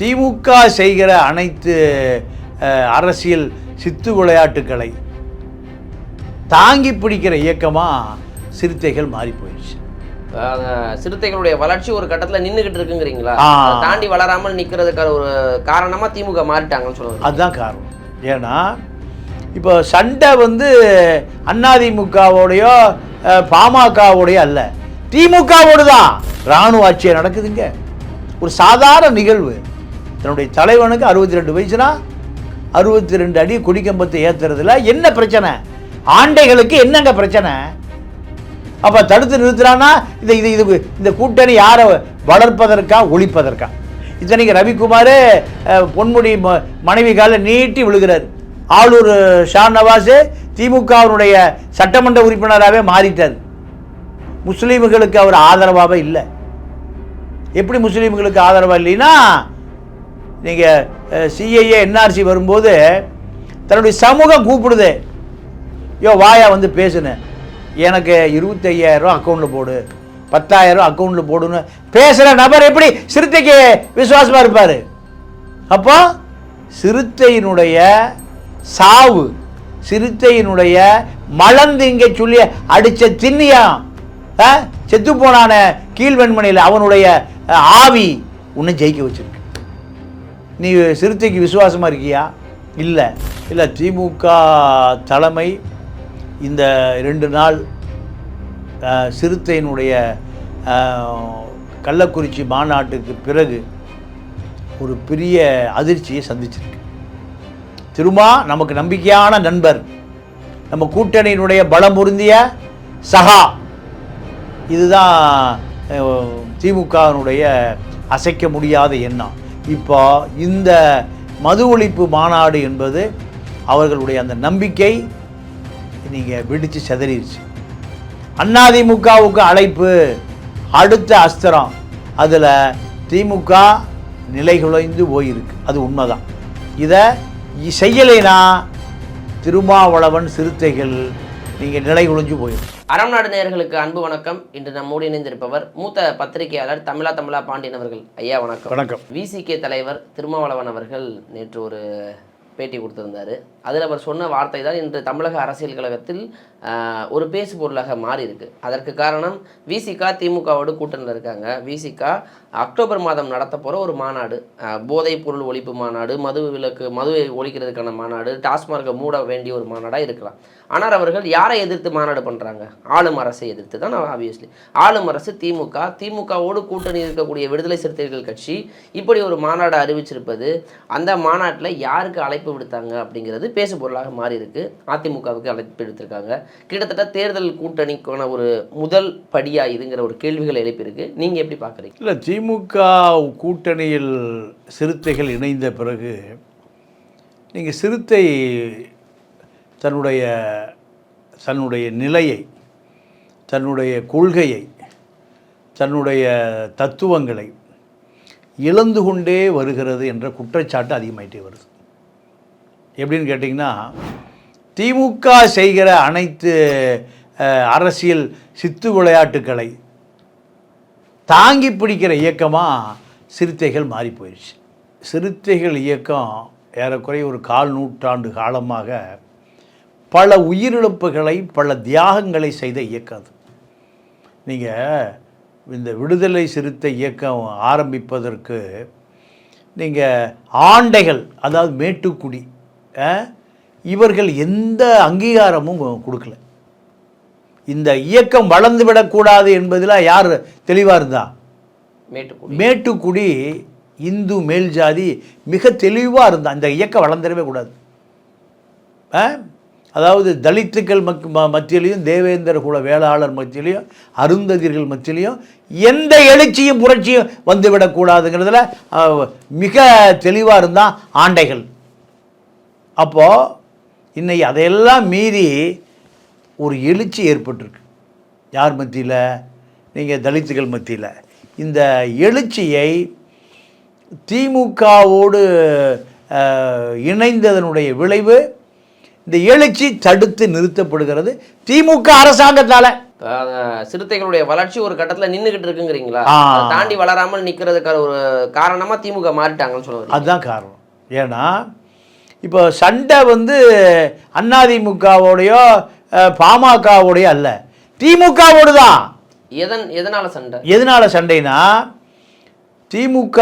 திமுக செய்கிற அனைத்து அரசியல் சித்து விளையாட்டுக்களை தாங்கி பிடிக்கிற இயக்கமாக சிறுத்தைகள் மாறி போயிடுச்சு. சிறுத்தைகளுடைய வளர்ச்சி ஒரு கட்டத்துல நின்னுகிட்டு இருக்குங்கிறீங்களா? தாண்டி வளராமல் நிக்கிறதுக்கான ஒரு காரணமா திமுக மாறிட்டாங்கன்னு சொல்லுவாங்க அதுதான் காரணம். ஏன்னா இப்போ சண்டை வந்து அதிமுகவோடையோ பாமகவோடையோ அல்ல. திமுகவோடு தான் இராணுவ ஆட்சியை நடக்குதுங்க. ஒரு சாதாரண நிகழ்வு. தன்னுடைய தலைவனுக்கு அறுபத்தி ரெண்டு வயசுனா அறுபத்தி ரெண்டு அடி குடிக்கம்பத்தை ஏற்றுறதுல என்ன பிரச்சனை? ஆண்டைகளுக்கு என்னங்க பிரச்சனை? அப்போ தடுத்து நிறுத்துறான்னா இந்த இது இது இந்த கூட்டணி யாரை வளர்ப்பதற்கா ஒழிப்பதற்கா? இத்தனைக்கு ரவிக்குமார் பொன்முடி ம- மனைவி கால நீட்டி விழுகிறார். ஆளூர் ஷா நவாஸ் திமுகவினுடைய சட்டமன்ற உறுப்பினராகவே மாறிட்டார். முஸ்லீம்களுக்கு அவர் ஆதரவாகவே இல்லை. எப்படி முஸ்லீம்களுக்கு ஆதரவாக இல்லைன்னா நீங்கள் சிஐஏ என்ஆர்சி வரும்போது தன்னுடைய சமூகம் கூப்பிடுது. யோ வாயா வந்து பேசுனேன். எனக்கு இருபத்தையாயிரம் அக்கௌண்ட்டில் போடு. பத்தாயிரம் அக்கௌண்ட்டில் போடுன்னு பேசுகிற நபர் எப்படி சிறுத்தைக்கு விசுவாசமாக இருப்பார்? அப்போ சிறுத்தையினுடைய சாவு சிறுத்தையினுடைய மலர்ந்து இங்கே சொல்லி அடித்த திண்ணியம் செத்து போனான கீழ்வெண்மணியில் அவனுடைய ஆவி. ஒன்று ஜெயிக்க வச்சிருக்கு. நீ சிறுத்தைக்கு விசுவாசமாக இருக்கியா? இல்லை. இல்லை திமுக தலைமை இந்த ரெண்டு நாள் சிறுத்தையினுடைய கள்ளக்குறிச்சி மாநாட்டுக்கு பிறகு ஒரு பெரிய அதிர்ச்சியை சந்திச்சிருக்கு. திருமா நமக்கு நம்பிக்கையான நண்பர். நம்ம கூட்டணியினுடைய பலம் பொருந்திய சகா. இதுதான் திமுகவினுடைய அசைக்க முடியாத எண்ணம். இப்போ இந்த மது ஒழிப்பு மாநாடு என்பது அவர்களுடைய அந்த நம்பிக்கை நீங்கள் வெடித்து செதறிடுச்சு அதிமுகவுக்கு அழைப்பு அடுத்த அஸ்திரம். அதில் திமுக நிலைகுலைந்து போயிருக்கு. அது உண்மைதான். இதை செய்யலைனா திருமாவளவன் சிறுத்தைகள் நீங்கள் நிலைகுலைஞ்சு போயிடும் அறம் நாடு நேயர்களுக்கு அன்பு வணக்கம். இன்று நம்மோடு இணைந்திருப்பவர் மூத்த பத்திரிகையாளர் தமிழா தமிழா பாண்டியன் அவர்கள். ஐயா வணக்கம். வணக்கம். விசிகே தலைவர் திருமாவளவன் அவர்கள் நேற்று ஒரு பேட்டி கொடுத்திருந்தாரு. அதில் அவர் சொன்ன வார்த்தை தான் இன்று தமிழக அரசியல் கழகத்தில் ஒரு பேசு பொருளாக மாறி இருக்கு அதற்கு காரணம் விசிகா திமுகவோடு கூட்டணியில் இருக்காங்க. விசிகா அக்டோபர் மாதம் நடத்த போகிற ஒரு மாநாடு போதைப் பொருள் ஒழிப்பு மாநாடு மது விலக்கு மதுவை ஒழிக்கிறதுக்கான மாநாடு டாஸ்மார்க்கை மூட வேண்டிய ஒரு மாநாடாக இருக்கலாம். ஆனால் அவர்கள் யாரை எதிர்த்து மாநாடு பண்ணுறாங்க ஆளும் அரசை எதிர்த்து தான் ஆப்வியஸ்லி ஆளும் அரசு திமுக திமுகவோடு கூட்டணி இருக்கக்கூடிய விடுதலை சிறுத்தைகள் கட்சி இப்படி ஒரு மாநாடு அறிவிச்சிருப்பது அந்த மாநாட்டில் யாருக்கு அழைப்பு விடுத்தாங்க அப்படிங்கிறது பேசு பொருளாக மாறி இருக்கு அதிமுகவுக்கு அழைப்பு விடுத்திருக்காங்க. கிட்டத்தட்ட தேர்தல் கூட்டணிக்கான ஒரு முதல் படியாக இதுங்கிற ஒரு கேள்விகள் எழுப்பியிருக்கு. நீங்கள் எப்படி பார்க்குறீங்க? இல்லை திமுக கூட்டணியில் சிறுத்தைகள் இணைந்த பிறகு நீங்கள் சிறுத்தை தன்னுடைய தன்னுடைய நிலையை தன்னுடைய கொள்கையை தன்னுடைய தத்துவங்களை இழந்து கொண்டே வருகிறது என்ற குற்றச்சாட்டு அதிகமாயிட்டே வருது. எப்படின்னு கேட்டிங்கன்னா திமுக செய்கிற அனைத்து அரசியல் சித்து விளையாட்டுக்களை தாங்கி பிடிக்கிற இயக்கமாக சிறுத்தைகள் மாறி போயிடுச்சு சிறுத்தைகள் இயக்கம் ஏறக்குறைய ஒரு கால் நூற்றாண்டு காலமாக பல உயிரிழப்புகளை பல தியாகங்களை செய்த இயக்கம் அது. நீங்கள் இந்த விடுதலை சிறுத்தை இயக்கம் ஆரம்பிப்பதற்கு நீங்கள் ஆண்டைகள் அதாவது மேட்டுக்குடி இவர்கள் எந்த அங்கீகாரமும் கொடுக்கல. இந்த இயக்கம் வளர்ந்து விடக்கூடாது என்பதில் யார் தெளிவாக இருந்தா? மேட்டுக்குடி. மேட்டுக்குடி இந்து மேல் ஜாதி மிக தெளிவாக இருந்தா. இந்த இயக்கம் வளர்ந்துடவே கூடாது? அதாவது தலித்துக்கள் மக் மத்தியிலையும் தேவேந்திர குல வேளாளர் மத்தியிலையும் அருந்ததிர்கள் மத்தியிலையும் எந்த எழுச்சியும் புரட்சியும் வந்துவிடக்கூடாதுங்கிறதுல மிக தெளிவாக இருந்தான் ஆண்டைகள். அப்போது இன்னைக்கு அதையெல்லாம் மீறி ஒரு எழுச்சி ஏற்பட்டிருக்கு. யார் மத்தியில்? நீங்கள் தலித்துகள் மத்தியில். இந்த எழுச்சியை திமுகவோடு இணைந்ததனுடைய விளைவு இந்த எழுச்சி தடுத்து நிறுத்தப்படுகிறது திமுக அரசாங்கத்தால். சிறுத்தைகளுடைய வளர்ச்சி ஒரு கட்டத்துல நின்னுகிட்டு இருக்குங்கிறீங்களா? தாண்டி வளராமல் நிக்கிறதுக்கான ஒரு காரணமா திமுக மாறிட்டாங்கன்னு சொல்ல வரீங்க. அதுதான் காரணம். ஏன்னா இப்போ சண்டை வந்து அதிமுகவோடையோ பாமகவோடையோ அல்ல. திமுகவோடு தான் எதன் எதனால சண்டை? எதனால சண்டைனா திமுக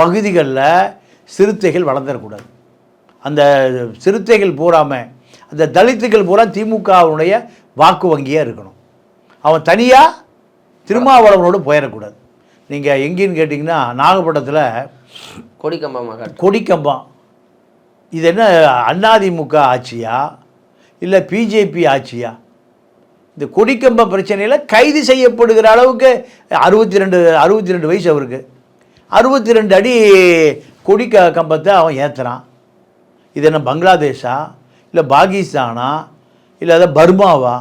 பகுதிகளில் சிறுத்தைகள் வளர்ந்துடக்கூடாது அந்த சிறுத்தைகள் பூராம அந்த தலித்துகள் பூரா திமுகவுடைய வாக்கு வங்கியாக இருக்கணும். அவன் தனியாக திருமாவளவனோடு போயிடக்கூடாது நீங்கள் எங்கேன்னு கேட்டிங்கன்னா நாகப்பட்டினத்தில் கொடிக்கம்பமாக கொடிக்கம்பம். இது என்ன அதிமுக ஆட்சியா? இல்லை பிஜேபி ஆட்சியா? இந்த கொடிக்கம்ப பிரச்சனையில் கைது செய்யப்படுகிற அளவுக்கு அறுபத்தி ரெண்டு அறுபத்தி ரெண்டு வயசு அவருக்கு. அறுபத்தி ரெண்டு அடி கொடிக்க கம்பத்தை அவன் ஏற்றுறான் இது என்ன பங்களாதேஷா? இல்லை பாகிஸ்தானா? இல்லை அதை பர்மாவா?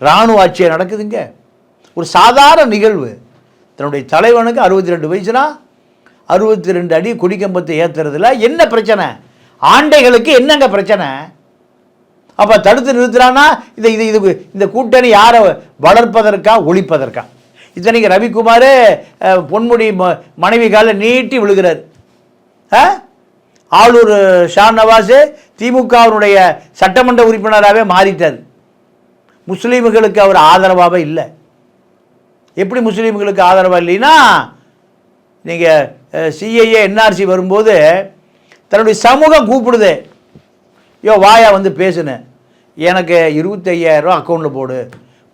இராணுவ ஆட்சியாக நடக்குதுங்க. ஒரு சாதாரண நிகழ்வு. தன்னுடைய தலைவனுக்கு அறுபத்தி ரெண்டு வயசுனா அறுபத்தி ரெண்டு அடி கொடிக்கம்பத்தை ஏற்றுறதுல என்ன பிரச்சனை? ஆண்டைகளுக்கு என்னங்க பிரச்சனை? அப்போ தடுத்து நிறுத்துறான்னா இது இது இது இந்த கூட்டணி யாரை வளர்ப்பதற்கா ஒழிப்பதற்கா? இத்தனைக்கு ரவிக்குமார் பொன்முடி ம- மனைவி காலை நீட்டி விழுகிறார். ஆ? ஆளூர் ஷா நவாஸ் திமுகவினுடைய சட்டமன்ற உறுப்பினராகவே மாறிட்டார். முஸ்லீம்களுக்கு அவர் ஆதரவாகவே இல்லை. எப்படி முஸ்லீம்களுக்கு ஆதரவாக இல்லைன்னா நீங்கள் சிஐஏ என்ஆர்சி வரும்போது தன்னுடைய சமூகம் கூப்பிடுது. யோ வாயா வந்து பேசுனேன். எனக்கு இருபத்தையாயிரம் அக்கௌண்ட்டில் போடு.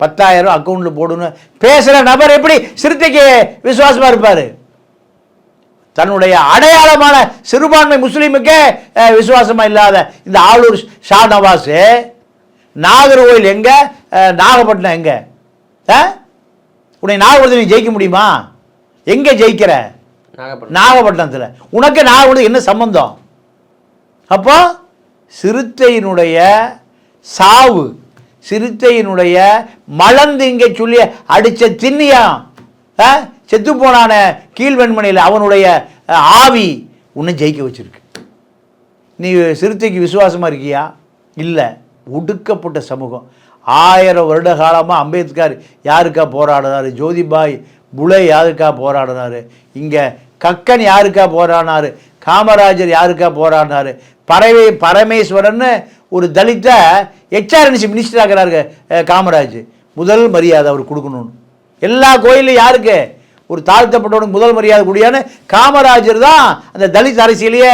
பத்தாயிரம் அக்கௌண்ட்டில் போடுன்னு பேசுகிற நபர் எப்படி சிறுத்தைக்கு விசுவாசமாக இருப்பார்? தன்னுடைய அடையாளமான சிறுபான்மை முஸ்லீமுக்கே அஹ், விசுவாசமா இல்லாத இந்த ஆளூர் ஷா நவாஸ் நாகர்கோவில் எங்க? நாகப்பட்டினம் எங்க? அஹ்? உன்னை நாகப்பட்டினம் ஜெயிக்க முடியுமா? எங்க ஜெயிக்கிற? நாகப்பட்டினம். நாகப்பட்டினத்தில். உனக்கு நாகப்பட்டினம் என்ன சம்பந்தம்? அப்போ சிறுத்தையினுடைய சாவு. சிறுத்தையினுடைய மலர்ந்து இங்கே சொல்லி அடித்த திண்ணியம் ஆ? செத்து போனான கீழ்வெண்மணியில் அவனுடைய ஆவி உன்னை ஜெயிக்க வச்சிருக்கு. நீ சிறுத்தைக்கு விசுவாசமாக இருக்கியா? இல்லை. ஒடுக்கப்பட்ட சமூகம். ஆயிரம் வருட காலமாக அம்பேத்கர் யாருக்கா போராடினார்? ஜோதிபாய் புலே யாருக்கா போராடினாரு? இங்கே கக்கன் யாருக்கா போராடினாரு? காமராஜர் யாருக்கா போராடினாரு? பறவை பரமேஸ்வரன் ஒரு தலித்த ஹெச்ஆர்என்சி மினிஸ்டர் ஆகிறாரு காமராஜ். முதல் மரியாதை அவர் கொடுக்கணும்னு. எல்லா கோயிலும் யாருக்கு? ஒரு தாழ்த்தப்பட்டவனுக்கு முதல் மரியாதை கூடியான காமராஜர் தான் அந்த தலித் அரசியலையே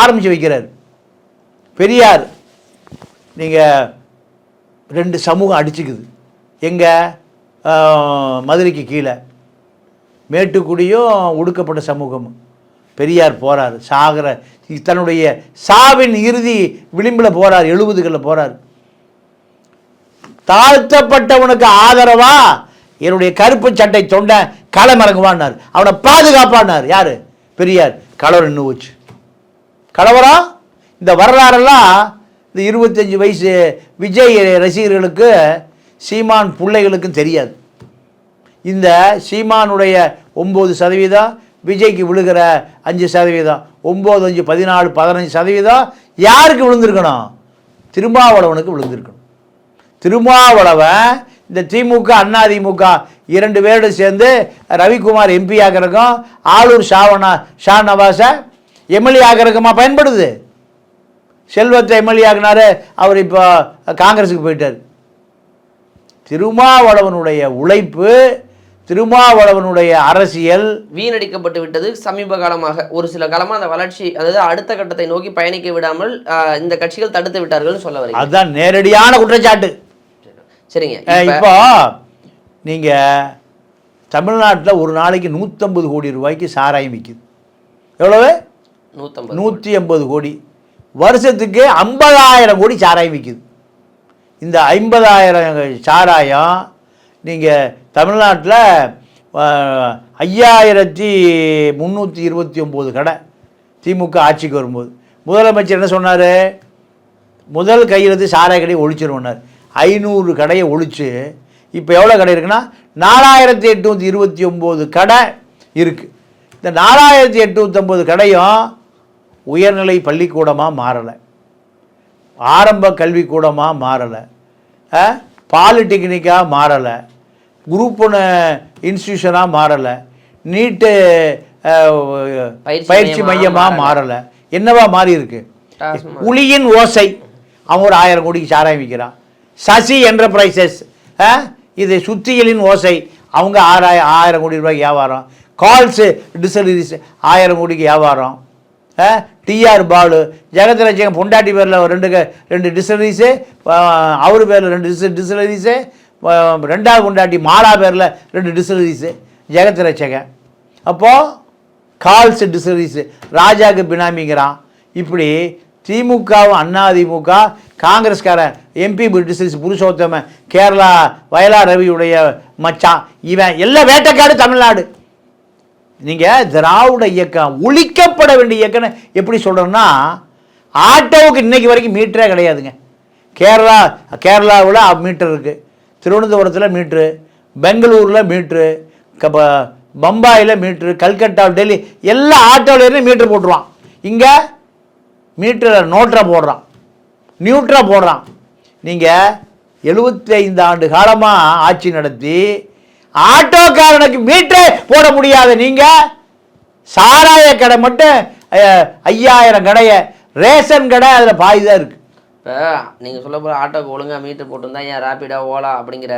ஆரம்பித்து வைக்கிறார். பெரியார் நீங்கள் ரெண்டு சமூகம் அடிச்சுக்குது. எங்கே? மதுரைக்கு கீழே. மேட்டுக்குடியும் ஒடுக்கப்பட்ட சமூகமும் பெரியார் போகிறார் சாகிற தன்னுடைய சாவின் இறுதி விளிம்பில் போகிறார் எழுபதுகளில் போகிறார் தாழ்த்தப்பட்டவனுக்கு ஆதரவா? என்னுடைய கருப்பு சட்டை தொண்டை களம் அவனை பாதுகாப்பானார் யார்? பெரியார். கலவர் நின்று கலவரா இந்த வரலாறெல்லாம் இந்த இருபத்தஞ்சி வயசு விஜய் ரசிகர்களுக்கு சீமான் பிள்ளைகளுக்கும் தெரியாது. இந்த சீமானுடைய ஒம்பது சதவீதம் விஜய்க்கு விழுகிற அஞ்சு சதவீதம் ஒம்பது அஞ்சு பதினாலு பதினஞ்சு சதவீதம் யாருக்கு விழுந்திருக்கணும்? திருமாவளவனுக்கு விழுந்திருக்கணும். திருமாவளவன் இந்த திமுக அண்ணா திமுக இரண்டு பேரோடு சேர்ந்து ரவிக்குமார் எம்பி ஆகிறக்கும் ஆளூர் ஷாவனா ஷா நவாஸை எம்எல்ஏ ஆகிறக்குமா பயன்படுது? செல்வத்தை எம்எல்ஏ ஆகினார் அவர் இப்போ காங்கிரஸுக்கு போயிட்டார். திருமாவளவனுடைய உழைப்பு திருமாவளவனுடைய அரசியல் வீணடிக்கப்பட்டு விட்டது. சமீப காலமாக ஒரு சில காலமா அந்த வளர்ச்சி அதாவது அடுத்த கட்டத்தை நோக்கி பயணிக்க விடாமல் இந்த கட்சிகள் தடுத்து விட்டார்கள்னு சொல்ல வரீங்க. அதுதான் நேரடியான குற்றச்சாட்டு. சரிங்க. இப்ப நீங்கள் தமிழ்நாட்டில் ஒரு நாளைக்கு நூற்றம்பது கோடி ரூபாய்க்கு சாராயம் விற்கிது எவ்வளவு? நூத்தம்பது நூற்றி எண்பது கோடி. வருஷத்துக்கு ஐம்பதாயிரம் கோடி சாராயம் விற்கிது இந்த ஐம்பதாயிரம் சாராயம் நீங்கள் தமிழ்நாட்டில் ஐயாயிரத்தி முந்நூற்றி இருபத்தி ஒம்பது கடை திமுக ஆட்சிக்கு வரும்போது. முதலமைச்சர் என்ன சொன்னார்? முதல் கையிலிருந்து சாராய கடையை ஒழிச்சிருவனார் ஐநூறு கடையை ஒழித்து இப்போ எவ்வளோ கடை இருக்குன்னா நாலாயிரத்தி எட்நூற்றி இருபத்தி ஒம்பது கடை இருக்குது இந்த நாலாயிரத்தி எட்நூற்றம்பது கடையும் உயர்நிலை பள்ளிக்கூடமாக மாறலை. ஆரம்ப கல்விக்கூடமாக மாறலை. பாலிடெக்னிக்காக மாறலை. குரூப் ஒன்று இன்ஸ்டியூஷனாக மாறலை. நீட்டு பயிற்சி பயிற்சி மையமா மையமாக மாறல. என்னவா மாறி இருக்கு. உளியின் ஓசை. அவன் ஒரு ஆயிரம் கோடிக்கு சாராயம் விற்கிறான் சசி என்டர்பிரைசஸ் இது சுத்தியலின் ஓசை. அவங்க ஆறாயிரம் ஆயிரம் கோடி ரூபாய்க்கு வியாபாரம். கால்ஸு டிசலரிஸ் ஆயிரம் கோடிக்கு வியாபாரம். டிஆர் பாலு. ஜெகத்ரட்சகன் பொண்டாட்டி பேரில் ரெண்டு ரெண்டு டிசலரிஸு அவர் பேரில் ரெண்டு டிஸ் டிசலரிஸு ரெண்டாவது கொண்டாட்டி மாலா பேரில் ரெண்டு டிசலரிஸு ஜெகத்ரட்சகன் அப்போது கால்ஸ் டிசரிஸ் ராஜாவுக்கு பினாமிங்கிறான். இப்படி திமுகவும் அண்ணா திமுக காங்கிரஸ்காரன் எம்பி டிசரிஸ் புருஷோத்தம கேரளா வயலா ரவியுடைய மச்சான் இவன் எல்லா வேட்டைக்காடு தமிழ்நாடு. நீங்கள் திராவிட இயக்கம் ஒழிக்கப்பட வேண்டிய இயக்கம்னு எப்படி சொல்கிறோன்னா ஆட்டோவுக்கு இன்றைக்கி வரைக்கும் மீட்டரே கிடையாதுங்க. கேரளா கேரளாவில் மீட்டர் இருக்குது திருவனந்தபுரத்தில் மீட்ரு பெங்களூரில் மீட்ரு க ப- பம்பாயில் மீட்ரு கல்கட்டா டெல்லி எல்லா ஆட்டோலேருந்து மீட்ரு போட்டுருவான். இங்கே மீட்டரில் நோட்டரை போடுறான். நியூட்ரா போடுறான். நீங்கள் எழுபத்தைந்து ஆண்டு காலமாக ஆட்சி நடத்தி ஆட்டோக்காரனுக்கு மீட்டரே போட முடியாத. நீங்கள் சாராய கடை மட்டும் ஐயாயிரம் கடையை ரேஷன் கடை அதில் பாதி தான் இருக்குது இப்போ நீங்கள் சொல்ல போகிற ஆட்டோக்கு ஒழுங்காக மீட்டர் போட்டிருந்தா ஏன் ரேப்பிடா ஓலா அப்படிங்கிற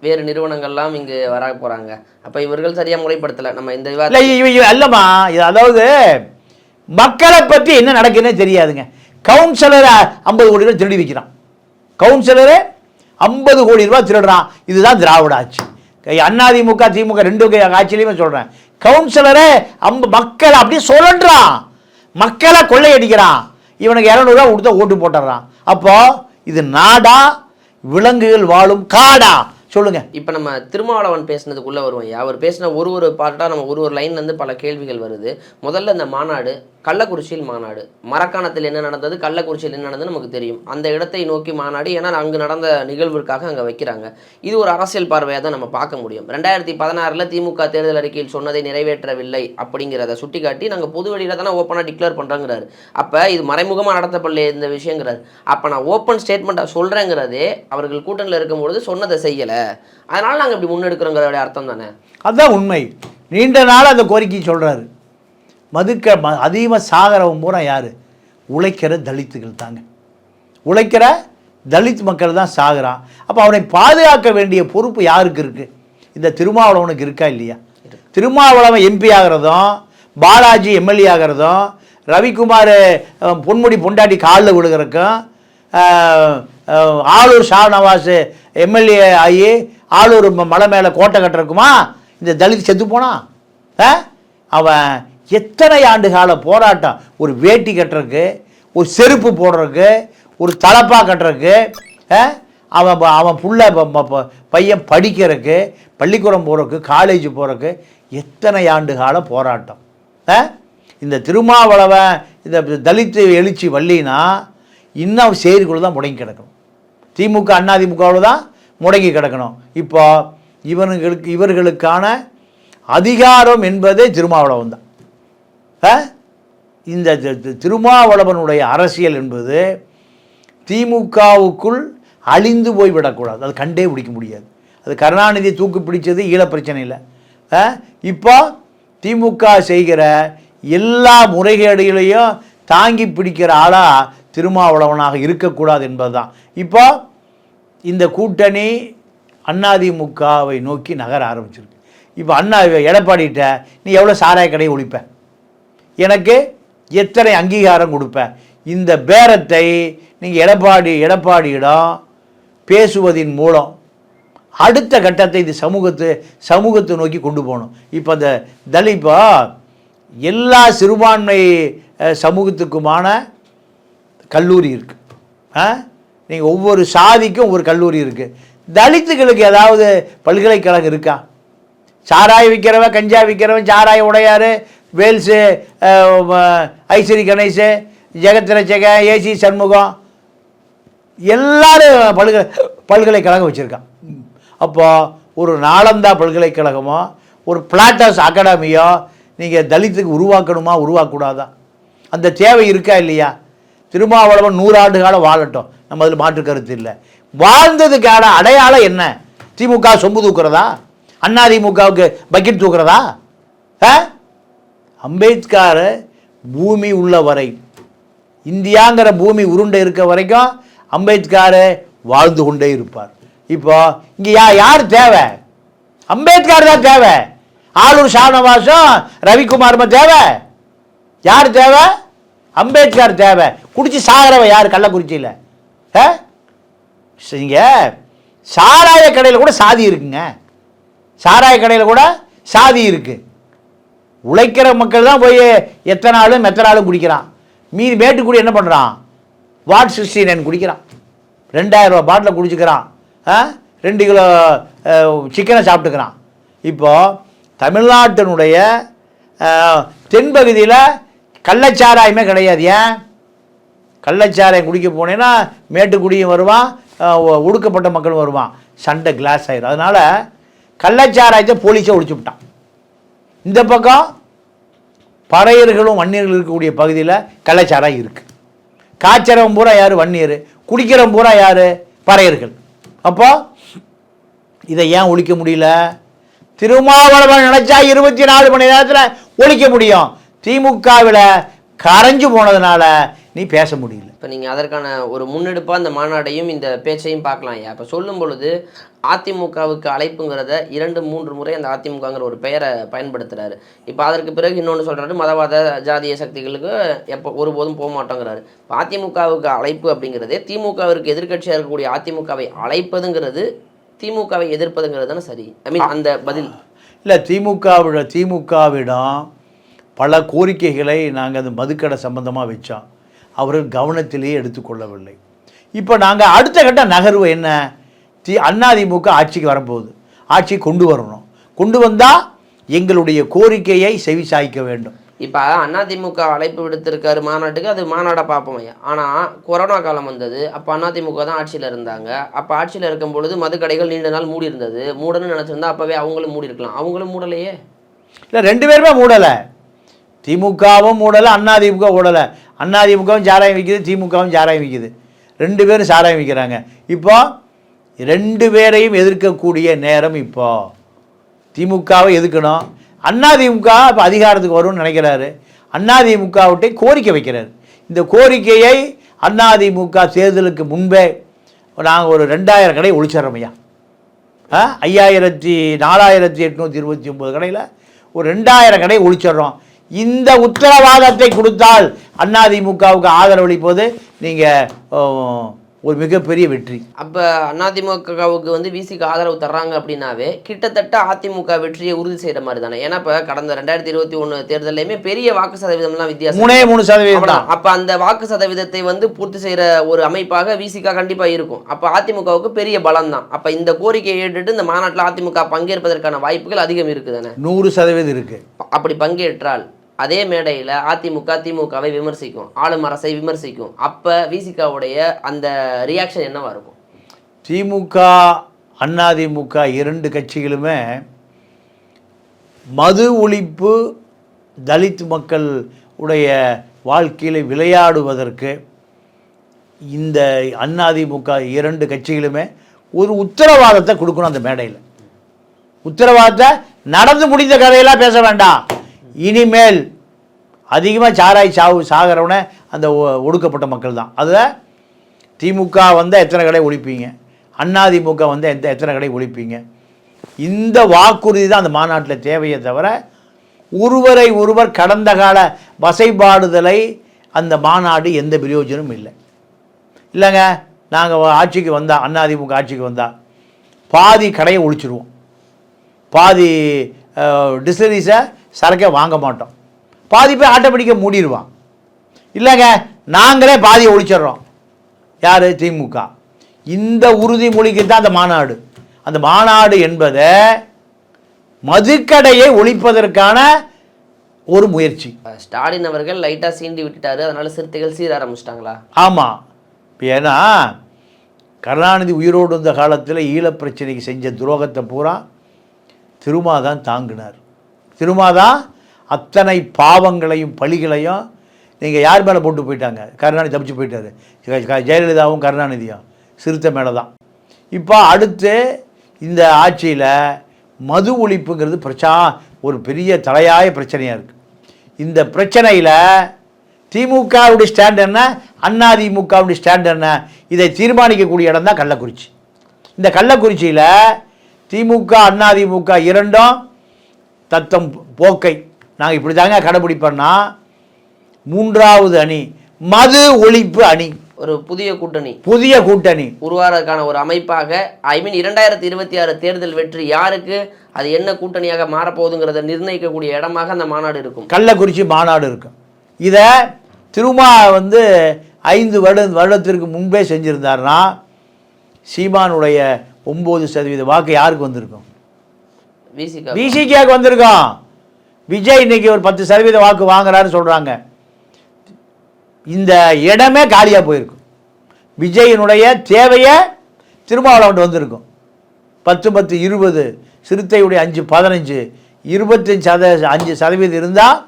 வேறு நிறுவனங்கள்லாம் இங்கே வர போகிறாங்க அப்போ இவர்கள் சரியாக முறைப்படுத்தலை? நம்ம இந்த இல்லை இல்லைம்மா இது அதாவது மக்களை பற்றி என்ன நடக்குதுன்னே தெரியாதுங்க. கவுன்சிலரை ஐம்பது கோடி ரூபாய் திருடி வைக்கிறான். கவுன்சிலரு ஐம்பது கோடி ரூபா திருடுறான். இதுதான் திராவிட ஆட்சி. அதிமுக திமுக ரெண்டு கை- ஆட்சியிலையுமே சொல்கிறேன் கவுன்சிலரே அம்ப மக்களை அப்படியே சுழன்றான் மக்களை கொள்ளையடிக்கிறான். இவனுக்கு இரநூறுவா கொடுத்தா ஓட்டு போட்டுடுறான் அப்போ இது நாடா விலங்குகள் வாழும் காடா. சொல்லுங்க. இப்போ நம்ம திருமாவளவன் பேசுனதுக்குள்ளே வருவோம் அவர் பேசின ஒரு ஒரு பாட்டாக நம்ம ஒரு ஒரு லைன்லேருந்து பல கேள்விகள் வருது. முதல்ல இந்த மாநாடு கள்ளக்குறிச்சியில் மாநாடு. மரக்காணத்தில் என்ன நடந்தது? கள்ளக்குறிச்சியில் என்ன நடந்தது நமக்கு தெரியும். அந்த இடத்தை நோக்கி மாநாடு. ஏன்னா அங்கு நடந்த நிகழ்விற்காக அங்கே வைக்கிறாங்க. இது ஒரு அரசியல் பார்வையாக தான் நம்ம பார்க்க முடியும். ரெண்டாயிரத்தி பதினாறில் திமுக தேர்தல் அறிக்கையில் சொன்னதை நிறைவேற்றவில்லை அப்படிங்கிறத சுட்டிக்காட்டி நாங்கள் பொது வெளியில் தானே ஓப்பனாக டிக்ளேர் பண்ணுறோங்கிறாரு அப்போ இது மறைமுகமாக நடத்தப்படல இந்த விஷயங்கிறார். அப்போ நான் ஓப்பன் ஸ்டேட்மெண்ட்டாக சொல்கிறேங்கிறதே அவர்கள் கூட்டணியில் இருக்கும்பொழுது சொன்னதை செய்யலை. அதனால் நாங்கள் இப்படி முன்னெடுக்கிறோங்கிற அர்த்தம் தானே? அதுதான் உண்மை. நீண்ட நாள் அந்த கோரிக்கை சொல்கிறாரு மதுக்க ம அதிகமாக சாகிறவன் பூரா யார்? உழைக்கிற தலித்துகள் தாங்க. உழைக்கிற தலித் மக்கள் தான் சாகுறான் அப்போ அவனை பாதுகாக்க வேண்டிய பொறுப்பு யாருக்கு இருக்குது இந்த திருமாவளவனுக்கு இருக்கா இல்லையா? திருமாவளவன் எம்பி ஆகிறதும் பாலாஜி எம்எல்ஏ ஆகிறதும் ரவிக்குமார் பொன்முடி பொண்டாட்டி காலில் அஹ், ஆளூர் ஷாநவாஸ் எம்எல்ஏ ஆகி ஆளூர் மலை மேலே கோட்டை கட்டுறக்குமா இந்த தலித் செத்து போனான்? அவன் எத்தனை ஆண்டு கால போராட்டம்? ஒரு வேட்டி கட்டுறதுக்கு ஒரு செருப்பு போடுறதுக்கு ஒரு தலப்பா கட்டுறதுக்கு அவன் ப- அவன் புள்ள ப- பையன் படிக்கிறதுக்கு பள்ளிக்கூடம் போகிறதுக்கு காலேஜ் போகிறதுக்கு எத்தனை ஆண்டு கால போராட்டம்? ஆ? இந்த திருமாவளவன் இந்த தலித்து எழுச்சி வள்ளினா இன்னும் செய்திக்குள்ள தான் முடங்கி கிடக்கணும். திமுக அதிமுகவில் தான் முடங்கி கிடக்கணும். இப்போ இவனுங்களுக்கு இவர்களுக்கான அதிகாரம் என்பதே திருமாவளவன் தான். இந்த திருமாவளவனுடைய அரசியல் என்பது திமுகவுக்குள் அழிந்து போய் விடக்கூடாது அது கண்டே பிடிக்க முடியாது. அது கருணாநிதி தூக்கு பிடிச்சது ஈழப் பிரச்சனையில் இப்போ திமுக செய்கிற எல்லா முறைகேடுகளையும் தாங்கி பிடிக்கிற ஆளாக திருமாவளவனாக இருக்கக்கூடாது என்பதுதான். இப்போ இந்த கூட்டணி அதிமுகவை நோக்கி நகர ஆரம்பிச்சிருக்கு. இப்போ அண்ணா எடப்பாடிகிட்ட நீ எவ்வளோ சாராய கடையை ஒழிப்பேன் எனக்கு எத்தனை அங்கீகாரம் கொடுப்பேன்? இந்த பேரத்தை நீங்கள் எடப்பாடி எடப்பாடியிடம் பேசுவதின் மூலம் அடுத்த கட்டத்தை இது சமூகத்து சமூகத்தை நோக்கி கொண்டு போகணும். இப்போ அந்த தலிப்பா எல்லா சிறுபான்மை சமூகத்துக்குமான கல்லூரி இருக்குது ஆ நீங்கள் ஒவ்வொரு சாதிக்கும் ஒரு கல்லூரி இருக்குது தலித்துகளுக்கு ஏதாவது பல்கலைக்கழகம் இருக்கா? சாராய விற்கிறவன் கஞ்சா விற்கிறவன் சாராய உடையார் வேல்ஸு ஐஸ்வரி கணேஷ் ஜெகத்ரட்சக ஏசி சண்முகம் எல்லாரும் பல்கலை பல்கலைக்கழகம் வச்சுருக்கான். அப்போது ஒரு நாளந்தா பல்கலைக்கழகமோ ஒரு பிளாட்டஸ் அகாடமியோ நீங்கள் தலித்துக்கு உருவாக்கணுமா உருவாக்கக்கூடாதா? அந்த தேவை இருக்கா இல்லையா? திருமாவளவன் நூறாண்டு காலம் வாழட்டும். நம்ம அதில் மாற்று கருத்து இல்லை. வாழ்ந்ததுக்கான அடையாளம் என்ன? திமுக சொம்பு தூக்குறதா? அண்ணா திமுகவுக்கு பக்கெட் தூக்குறதா? ஆ? அம்பேத்கர் பூமி உள்ள வரை இந்தியாங்கிற பூமி உருண்டை இருக்க வரைக்கும் அம்பேத்கர் வாழ்ந்து கொண்டே இருப்பார். இப்போ இங்கே யா யார் தேவை? அம்பேத்கர் தான் தேவை. ஆளூர் ஷானவாசம் ரவிக்குமார் தேவை? யார் தேவை? அம்பேத்கர் தேவை. குடிச்சு சாகிறவ யார்? கள்ளக்குறிச்சியில். ஆ? சரிங்க. சாராய கடையில் கூட சாதி இருக்குங்க. சாராய கடையில் கூட சாதி இருக்குது உழைக்கிற மக்கள் தான் போய் எத்தனை ஆளும் மெத்தனை ஆளும் குடிக்கிறான். மீதி மேட்டுக்குடி என்ன பண்ணுறான் வாட் சிக்ஸ்டி நைன் குடிக்கிறான். ரெண்டாயிரம் ரூபா பாட்டில் குடிச்சுக்கிறான். ரெண்டு கிலோ சிக்கனை சாப்பிட்டுக்கிறான். இப்போது தமிழ்நாட்டினுடைய தென்பகுதியில் கள்ளச்சாராயமே கிடையாது. ஏன்? கள்ளச்சாராயம் குடிக்க போனேன்னா மேட்டுக்குடியும் வருவான் ஒடுக்கப்பட்ட மக்களும் வருவான். சண்டை கிளாஸ் ஆயிடும் அதனால் கள்ளச்சாராயத்தை போலீஸை ஒழிச்சு விட்டான். இந்த பக்கம் பறையர்களும் வன்னியர்கள் இருக்கக்கூடிய பகுதியில் கலாச்சாரம் இருக்குது காய்ச்சரம் பூரா யார்? வன்னியர். குடிக்கிறவன் பூரா யார்? பறையர்கள் அப்போ இதை ஏன் ஒழிக்க முடியல? திருமாவளவன் நினைச்சா இருபத்தி நாலு மணி நேரத்தில் ஒழிக்க முடியும். திமுகவில் கரைஞ்சு போனதுனால நீ பேச முடியல. இப்போ நீங்கள் அதற்கான ஒரு முன்னெடுப்பாக அந்த மாநாட்டையும் இந்த பேச்சையும் பார்க்கலாம் ஐயா. இப்போ சொல்லும் பொழுது அதிமுகவுக்கு அழைப்புங்கிறத இரண்டு மூன்று முறை அந்த அதிமுகங்கிற ஒரு பெயரை பயன்படுத்துகிறாரு இப்போ அதற்கு பிறகு இன்னொன்று சொல்கிறாரு மதவாத ஜாதிய சக்திகளுக்கு எப்போ ஒருபோதும் போக மாட்டோங்கிறாரு. இப்போ அதிமுகவுக்கு அழைப்பு அப்படிங்கிறதே திமுகவிற்கு எதிர்க்கட்சியாக இருக்கக்கூடிய அதிமுகவை அழைப்பதுங்கிறது திமுகவை எதிர்ப்பதுங்கிறது தானே சரி? ஐ மீன் அந்த பதில். இல்லை திமுகவிட திமுகவிடம் பல கோரிக்கைகளை நாங்கள் அந்த மதுக்கடை சம்பந்தமாக வச்சோம். அவர்கள் கவனத்திலேயே எடுத்துக்கொள்ளவில்லை. இப்போ நாங்கள் அடுத்த கட்ட நகர்வு என்ன? தி அதிமுக ஆட்சிக்கு வரப்போகுது. ஆட்சி கொண்டு வரணும். கொண்டு வந்தால் எங்களுடைய கோரிக்கையை செவி சாய்க்க வேண்டும். இப்போ அதிமுக அழைப்பு விடுத்திருக்காரு மாநாட்டுக்கு அது மாநாடை பார்ப்போம் ஐயா. ஆனால் கொரோனா காலம் வந்தது அப்போ அதிமுக தான் ஆட்சியில் இருந்தாங்க. அப்போ ஆட்சியில் இருக்கும் பொழுது மதுக்கடைகள் நீண்ட நாள் மூடி இருந்தது. மூடணும்னு நினச்சிருந்தா அப்போவே அவங்களும் மூடி இருக்கலாம். அவங்களும் மூடலையே. இல்லை ரெண்டு பேருமே மூடலை. திமுகவும் மூடலை அதிமுக மூடலை அதிமுகவும் சாராயம் விற்கிது திமுகவும் சாராயம் விற்கிது ரெண்டு பேரும் சாராயம் விற்கிறாங்க இப்போ ரெண்டு பேரையும் எதிர்க்கக்கூடிய நேரம் இப்போ. திமுகவை எதிர்க்கணும். அதிமுக இப்போ அதிகாரத்துக்கு வரும்னு நினைக்கிறாரு. அதிமுகவிட்டே கோரிக்கை வைக்கிறாரு. இந்த கோரிக்கையை அதிமுக தேர்தலுக்கு முன்பே நாங்கள் ஒரு ரெண்டாயிரம் கடை ஒழிச்சிட்றோம் ஐயா. ஐயாயிரத்தி நாலாயிரத்தி எட்நூற்றி இருபத்தி ஒம்பது கடையில் ஒரு ரெண்டாயிரம் கடை ஒழிச்சிடுறோம். இந்த உத்தரவாதத்தை கொடுத்தால் அதிமுகவுக்கு ஆதரவளிப்பது நீங்கள் ஒரு மிகப்பெரிய வெற்றி. அப்போ அதிமுகவுக்கு வந்து விசிக்கு ஆதரவு தர்றாங்க அப்படின்னாவே கிட்டத்தட்ட அதிமுக வெற்றியை உறுதி செய்கிற மாதிரி தானே ஏன்னா இப்போ கடந்த ரெண்டாயிரத்தி இருபத்தி ஒன்று தேர்தலையுமே பெரிய வாக்கு சதவீதம்லாம் வித்தியாசம். மூணே மூணு சதவீதம் தான். அப்ப அந்த வாக்கு சதவீதத்தை வந்து பூர்த்தி செய்யற ஒரு அமைப்பாக விசிகா கண்டிப்பா இருக்கும். அப்ப அதிமுகவுக்கு பெரிய பலம் தான் அப்ப இந்த கோரிக்கையை ஏற்றுட்டு இந்த மாநாட்டில் அதிமுக பங்கேற்பதற்கான வாய்ப்புகள் அதிகம் இருக்குதானே? நூறு சதவீதம் இருக்குது அப்படி பங்கேற்றால் அதே மேடையில் அதிமுக திமுகவை விமர்சிக்கும் ஆளும் அரசை விமர்சிக்கும். அப்போ விசிகாவுடைய அந்த ரியாக்ஷன் என்னவா இருக்கும்? திமுக அதிமுக இரண்டு கட்சிகளுமே மது ஒழிப்பு தலித் மக்கள் உடைய வாழ்க்கையில் விளையாடுவதற்கு இந்த அதிமுக இரண்டு கட்சிகளுமே ஒரு உத்தரவாதத்தை கொடுக்கணும் அந்த மேடையில். உத்தரவாதத்தை நடந்து முடிந்த கதையெல்லாம் பேச வேண்டாம். இனிமேல் அதிகமாக சாராய் சாவு சாகிறவன அந்த ஒ- ஒடுக்கப்பட்ட மக்கள் தான் அதில் திமுக வந்தால் எத்தனை கடை ஒழிப்பீங்க? அதிமுக வந்தால் எந்த எத்தனை கடை ஒழிப்பீங்க? இந்த வாக்குறுதி தான் அந்த மாநாட்டில் தேவையே தவிர ஒருவரை ஒருவர் கடந்த கால வசைபாடுதலை அந்த மாநாடு எந்த பிரயோஜனமும் இல்லை. இல்லைங்க நாங்கள் ஆட்சிக்கு வந்தால் அதிமுக ஆட்சிக்கு வந்தால் பாதி கடையை ஒழிச்சிடுவோம் பாதி டிஸ்டரிஸை சரக்கே வாங்க மாட்டோம். பாதி பேர் ஆட்டோமேட்டிக்காக மூடிடுவான் இல்லைங்க நாங்களே பாதியை ஒழிச்சிடுறோம். யார்? திமுக. இந்த உறுதிமொழிக்கு தான் அந்த மாநாடு. அந்த மாநாடு என்பதை மதுக்கடையை ஒழிப்பதற்கான ஒரு முயற்சி. ஸ்டாலின் அவர்கள் லைட்டா சீண்டி விட்டுட்டாரு அதனால சிறுத்தைகள் சீர ஆரம்பிச்சிட்டாங்களா? ஆமாம் இப்போ ஏன்னா கருணாநிதி உயிரோடு இருந்த காலத்தில் ஈழப் பிரச்சனைக்கு செஞ்ச துரோகத்தை பூரா திருமா தான் தாங்கினார். திருமா தான் அத்தனை பாவங்களையும் பழிகளையும் நீங்கள் யார் மேலே போட்டு போயிட்டாங்க? கருணாநிதி தப்பிச்சு போயிட்டாரு. ஜெயலலிதாவும் கருணாநிதியும். சிறுத்தை மேலே தான் இப்போ அடுத்து இந்த ஆட்சியில் மது ஒழிப்புங்கிறது பிரச்சா ஒரு பெரிய தலையாய பிரச்சனையாக இருக்குது இந்த பிரச்சனையில் திமுகவுடைய ஸ்டாண்ட் என்ன? அண்ணா திமுகவுடைய ஸ்டாண்ட் என்ன? இதை தீர்மானிக்கக்கூடிய இடம் தான் கள்ளக்குறிச்சி. இந்த கள்ளக்குறிச்சியில் திமுக அண்ணா திமுக இரண்டும் தத்தம் போக்கை. நாங்கள் இப்படி தாங்க கடைபிடிப்போம்னா மூன்றாவது அணி மது ஒழிப்பு அணி. ஒரு புதிய கூட்டணி. புதிய கூட்டணி. உருவாகிறதுக்கான ஒரு அமைப்பாக ஐ மீன் இரண்டாயிரத்தி இருபத்தி ஆறு தேர்தல் வெற்றி யாருக்கு அது என்ன கூட்டணியாக மாறப்போகுதுங்கிறத நிர்ணயிக்கக்கூடிய இடமாக அந்த மாநாடு இருக்கும். கள்ளக்குறிச்சி மாநாடு இருக்கும் இதை திருமா வந்து ஐந்து வருட வருடத்திற்கு முன்பே செஞ்சுருந்தாருன்னா சீமானுடைய ஒம்பது சதவீத வாக்கு யாருக்கு வந்திருக்கும்? விசிகேக்கு வந்திருக்கோம். விஜய் இன்னைக்கு ஒரு பத்து சதவீத வாக்கு வாங்குறாருன்னு சொல்கிறாங்க இந்த இடமே காலியாக போயிருக்கும். விஜயினுடைய தேவையை திருமாவளவன் வந்திருக்கும். பத்து பத்து இருபது சிறுத்தையுடைய அஞ்சு பதினஞ்சு இருபத்தஞ்சு சத அஞ்சு சதவீதம் இருந்தால்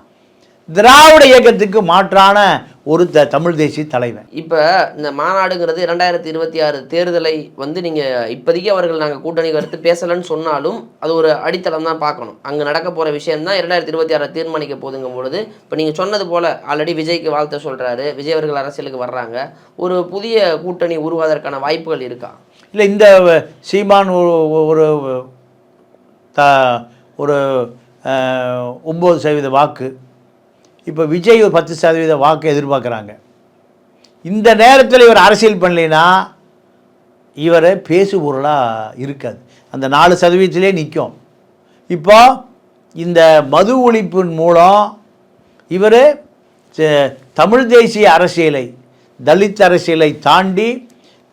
திராவிட இயக்கத்துக்கு மாற்றான ஒரு த தமிழ் தேசிய தலைவன் இப்போ இந்த மாநாடுங்கிறது இரண்டாயிரத்தி இருபத்தி ஆறு தேர்தலை வந்து நீங்கள் இப்போதைக்கு அவர்கள் நாங்கள் கூட்டணி கருத்து பேசலைன்னு சொன்னாலும் அது ஒரு அடித்தளம் தான் பார்க்கணும். அங்கே நடக்க போகிற விஷயம் தான் இரண்டாயிரத்தி இருபத்தி ஆறை தீர்மானிக்க போதுங்கும் பொழுது இப்போ நீங்கள் சொன்னது போல் ஆல்ரெடி விஜய்க்கு வாழ்த்து சொல்கிறாரு விஜய் அவர்கள் அரசியலுக்கு வர்றாங்க ஒரு புதிய கூட்டணி உருவாவதற்கான வாய்ப்புகள் இருக்கா? இல்லை இந்த சீமான் ஒரு த ஒரு ஒம்பது சதவீத வாக்கு இப்போ விஜய் ஒரு பத்து சதவீத வாக்கு எதிர்பார்க்குறாங்க. இந்த நேரத்தில் இவர் அரசியல் பண்ணலைன்னா இவர் பேசு பொருளாக இருக்காது. அந்த நாலு சதவீதத்திலே நிற்கும் இப்போ இந்த மது ஒழிப்பின் மூலம் இவர் தமிழ் தேசிய அரசியலை தலித் அரசியலை தாண்டி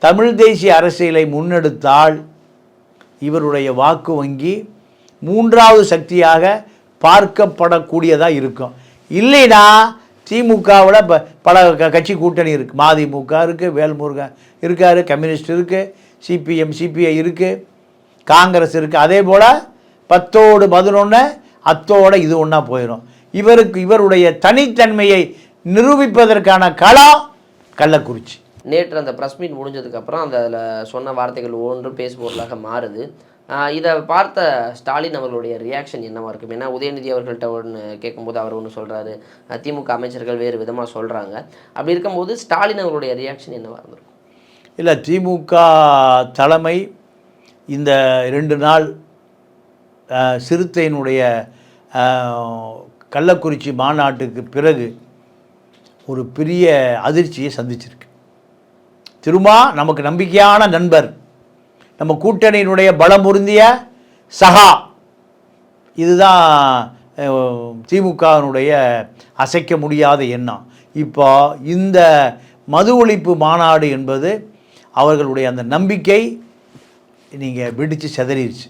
தமிழ் தேசிய அரசியலை முன்னெடுத்தால் இவருடைய வாக்கு வங்கி மூன்றாவது சக்தியாக பார்க்கப்படக்கூடியதாக இருக்கும். இல்லைன்னா திமுகவில் ப பல க கட்சி கூட்டணி இருக்குது மதிமுக இருக்குது வேல்முருகன் இருக்கார் கம்யூனிஸ்ட் இருக்குது சிபிஎம் சிபிஐ இருக்குது காங்கிரஸ் இருக்குது அதே போல் பத்தோடு பதினொன்று அத்தோட இது ஒன்றா போயிடும் இவருக்கு இவருடைய தனித்தன்மையை நிரூபிப்பதற்கான களம் கள்ளக்குறிச்சி. நேற்று அந்த ப்ரெஸ் மீட் முடிஞ்சதுக்கப்புறம் அந்த அதில் சொன்ன வார்த்தைகள் ஒன்று பேசுபொருளாக மாறுது. இதை பார்த்த ஸ்டாலின் அவர்களுடைய ரியாக்ஷன் என்னவாக இருக்கும்? ஏன்னா உதயநிதி அவர்கள்ட்ட ஒன்று கேட்கும்போது அவர் ஒன்று சொல்கிறாரு திமுக அமைச்சர்கள் வேறு விதமாக சொல்கிறாங்க அப்படி இருக்கும்போது ஸ்டாலின் அவர்களுடைய ரியாக்ஷன் என்னவாக இருந்திருக்கும்? இல்லை திமுக தலைமை இந்த ரெண்டு நாள் சிறுத்தையினுடைய கள்ளக்குறிச்சி மாநாட்டுக்கு பிறகு ஒரு பெரிய அதிர்ச்சியை சந்திச்சிருக்கு. திரும்ப நமக்கு நம்பிக்கையான நண்பர். நம்ம கூட்டணியினுடைய பலம் பொருந்திய சகா இதுதான் திமுகவினுடைய அசைக்க முடியாத எண்ணம். இப்போ இந்த மது ஒழிப்பு மாநாடு என்பது அவர்களுடைய அந்த நம்பிக்கை நீங்கள் வெடித்து சிதறிடுச்சு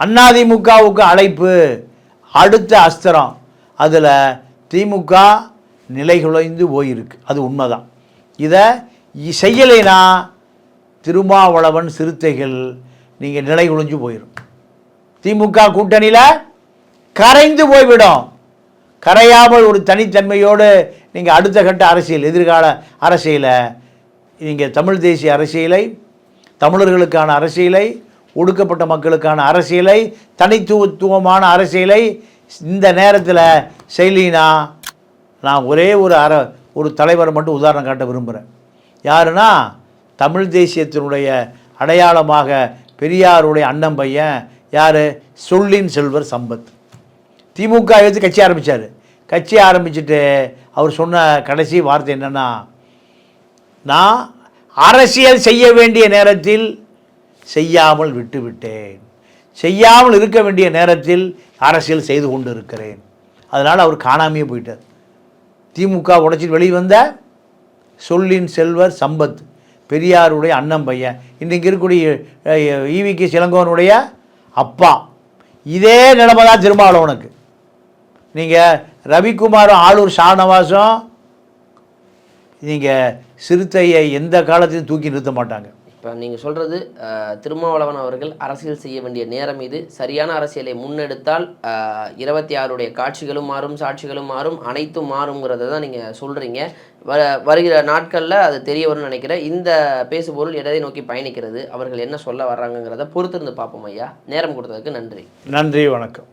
அதிமுகவுக்கு அழைப்பு அடுத்த அஸ்திரம். அதில் திமுக நிலைகுலைந்து போயிருக்கு. அது உண்மைதான். இதை செய்யலைன்னா திருமாவளவன் சிறுத்தைகள் நீங்கள் நிலைகுலைஞ்சு போயிடும் திமுக கூட்டணியில் கரைந்து போய்விடும். கரையாமல் ஒரு தனித்தன்மையோடு நீங்கள் அடுத்த கட்ட அரசியல் எதிர்கால அரசியலை நீங்கள் தமிழ் தேசிய அரசியலை தமிழர்களுக்கான அரசியலை ஒடுக்கப்பட்ட மக்களுக்கான அரசியலை தனித்துவத்துவமான அரசியலை இந்த நேரத்தில் செய்யலினா நான் ஒரே ஒரு அற ஒரு தலைவரை மட்டும் உதாரணம் காட்ட விரும்புகிறேன் யாருன்னா தமிழ் தேசியத்தினுடைய அடையாளமாக பெரியாருடைய அண்ணன் பையன் யார்? சொல்லின் செல்வர் சம்பத். திமுக எடுத்து கட்சி ஆரம்பித்தார் கட்சி ஆரம்பிச்சுட்டு அவர் சொன்ன கடைசி வார்த்தை என்னென்னா நான் அரசியல் செய்ய வேண்டிய நேரத்தில் செய்யாமல் விட்டுவிட்டேன் செய்யாமல் இருக்க வேண்டிய நேரத்தில் அரசியல் செய்து கொண்டு இருக்கிறேன் அதனால் அவர் காணாமையே போயிட்டார். திமுக உடச்சிட்டு வெளியே வந்த சொல்லின் செல்வர் சம்பத். பெரியாருடைய அண்ணன் பையன் இன்றைக்கு இருக்கக்கூடிய ஈவிக்கு சிலங்கோனுடைய அப்பா. இதே நிலைமை தான் திருமாவளவனுக்கு. நீங்கள் ரவிக்குமாரும் ஆளூர் ஷானவாஸும் நீங்கள் சிறுத்தையை எந்த காலத்திலும் தூக்கி நிறுத்த மாட்டாங்க. இப்போ நீங்கள் சொல்கிறது திருமாவளவன் அவர்கள் அரசியல் செய்ய வேண்டிய நேரம் இது. சரியான அரசியலை முன்னெடுத்தால் இருபத்தி ஆறுடைய காட்சிகளும் மாறும் சாட்சிகளும் மாறும் அனைத்தும் மாறுங்கிறத தான் நீங்கள் சொல்கிறீங்க வ வருகிற நாட்களில் அது தெரிய வரும்னு நினைக்கிறேன். இந்த பேசுபொருள் எதை நோக்கி பயணிக்கிறது அவர்கள் என்ன சொல்ல வர்றாங்கங்கிறத பொறுத்திருந்து பார்ப்போம் ஐயா. நேரம் கொடுத்ததுக்கு நன்றி. நன்றி வணக்கம்.